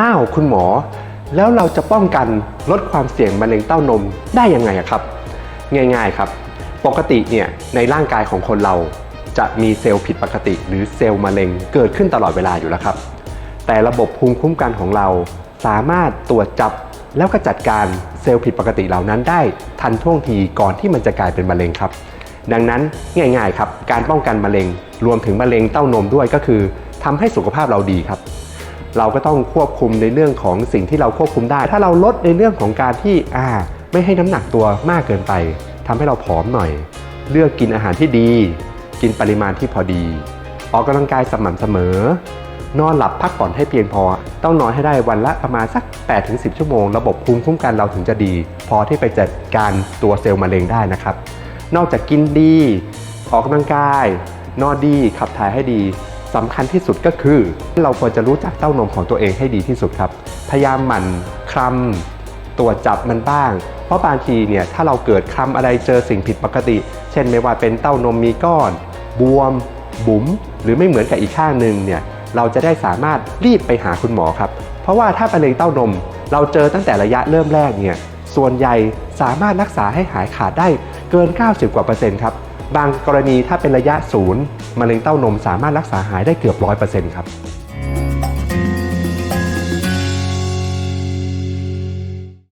อ้าวคุณหมอ แล้วเราจะป้องกันลดความเสี่ยงมะเร็งเต้านมได้ยังไงครับ ง่ายๆครับ ปกติเนี่ยในร่างกายของคนเราจะมีเซลล์ผิดปกติ หรือเซลล์มะเร็งเกิดขึ้นตลอดเวลาอยู่แล้วครับ แต่ระบบภูมิคุ้มกันของเรา สามารถตรวจจับแล้วก็จัดการเซลล์ผิดปกติเหล่านั้นได้ทันท่วงทีก่อนที่มันจะกลายเป็นมะเร็งครับ ดังนั้นง่ายๆครับ การป้องกันมะเร็ง รวมถึงมะเร็งเต้านมด้วยก็คือทำให้สุขภาพเราดีครับ เราก็ต้องควบคุมในเรื่องของสิ่งที่เราควบคุมได้ ถ้าเราลดในเรื่องของการที่อ่าไม่ให้น้ำหนักตัวมากเกินไปทำให้เราผอมหน่อย เลือกกินอาหารที่ดี กินปริมาณที่พอดี ออกกำลังกายสม่ำเสมอ นอนหลับพักผ่อนให้เพียงพอ ต้องนอนให้ได้วันละประมาณสัก 8-10 ชั่วโมง ระบบภูมิคุ้มกันเราถึงจะดี พอที่ไปจัดการตัวเซลล์มะเร็งได้นะครับ นอกจากกินดี ออกกำลังกาย นอนดีขับถ่ายให้ดี สำคัญที่สุดก็คือ เราควรจะรู้จักเต้านมของตัวเองให้ดีที่สุดครับ พยายามหมั่นคลำตรวจจับมันบ้าง เพราะบางทีเนี่ยถ้าเราเกิดคลำอะไรเจอสิ่งผิดปกติ เช่นไม่ว่าเป็นเต้านมมีก้อน บวม บุ๋ม หรือไม่เหมือนกับอีกข้างหนึ่งเนี่ยเราจะได้สามารถรีบไปหาคุณหมอครับ เพราะว่าถ้ามะเร็งเต้านม เราเจอตั้งแต่ระยะเริ่มแรกเนี่ยส่วนใหญ่สามารถรักษาให้หายขาดได้ เกิน 90 กว่าเปอร์เซ็นต์ครับ บางกรณีถ้าเป็นระยะศูนย์มะเร็งเต้านมสามารถรักษาหายได้เกือบ100%ครับ